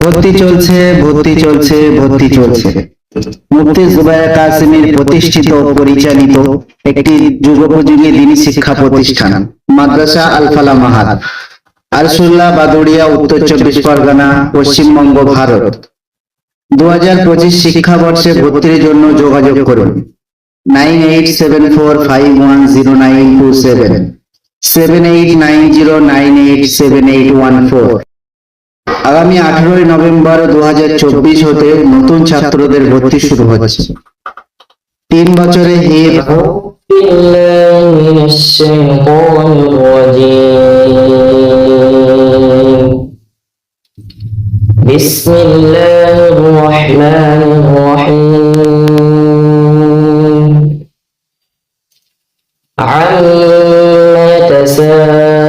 ভর্তি চলছে ভর্তি চলছে ভর্তি চলছে। মুফতি জুবাইর কাসিমের প্রতিষ্ঠিত, পরিচালিত একটি যুগোপযোগী দিনী শিক্ষা প্রতিষ্ঠান, মাদ্রাসা আলফালা মাহাদ আরসুল্লাহ বাদুড়িয়া, উত্তর চব্বিশ পরগনা, পশ্চিমবঙ্গ, ভারত। দু হাজার পঁচিশ শিক্ষাবর্ষে ভর্তির জন্য যোগাযোগ করুন। Nine eight seven four five one zero nine two seven. Seven eight nine zero nine eight seven eight one four. আগামী আঠারোই নভেম্বর দু হতে নতুন ছাত্রদের ভর্তি শুরু হচ্ছে তিন বছরে হিপ بالله من الشيطان الرجيم بسم الله الرحمن الرحيم عما يتساءلون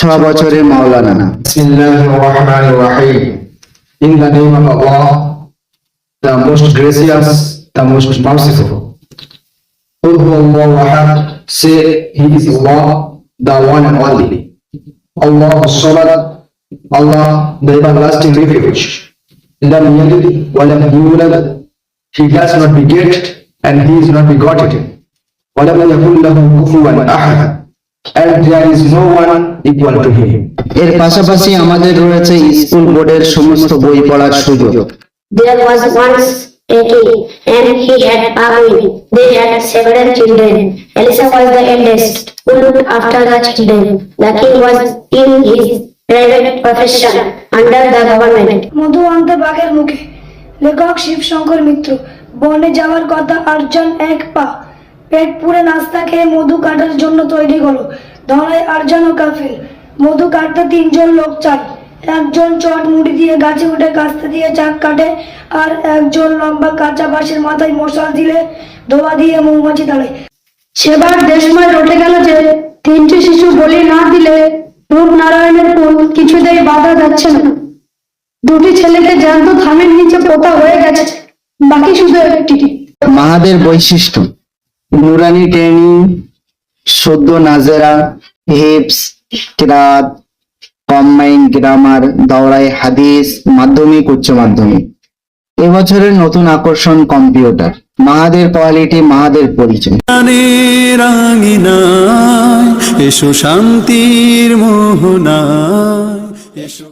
ছ বছরে মাওলানা Bismillah ar-Rahman ar-Rahim. In the name of Allah, the most gracious, the most merciful. Qul huwallahu ahad. Say, He is Allah, the one and only. Allah as-Samad. Allah, the everlasting refuge. Lam yalid wa lam yulad. He does not beget and he is not begotten. Wa lam yakul lahu kufuwan ahad. এর পাশাপাশি আমাদের রয়েছে school বোর্ডের মধু অন্ত বাঘের মুখে লেখক শিবশঙ্কর মিত্র বনে যাওয়ার কথা আর্জন এক পা পেট পুরে নাস্তা খেয়ে মধু কাটার জন্য তৈরি হলো ধরায় আটজন ও কাফেল। মধু কাটতে তিনজন লোক চাই। একজন চট মুড়ি দিয়ে গাছে উঠে কাস্তে দিয়ে চাক কাটে আর একজন লম্বা কাঁচা বাঁশের মাথায় মশাল দিলে ধোয়া দিয়ে মৌমাছি দাঁড়ায় সেবার দেশময় রটে গেল যে তিনটি শিশু বলি না দিলে রূপনারায়ণের কুল কিছুতেই বাধা যাচ্ছে না। দুটি ছেলেকে জ্যান্ত থামের নিচে পোতা হয়ে গেছে। বাকি শুধু একটি। মাহাদের বৈশিষ্ট্য। নুরানি ট্রেনিং, সদ্য নাজেরা, হিপস কিরাত কম্বাইন গ্রামার, দাওরাই হাদিস, মাধ্যমিক, উচ্চ মাধ্যমিক। এবছরের নতুন আকর্ষণ কম্পিউটার। মাহাদের কোয়ালিটি, মাহাদের পরিচয়। এসো শান্তির মোহনা এসো।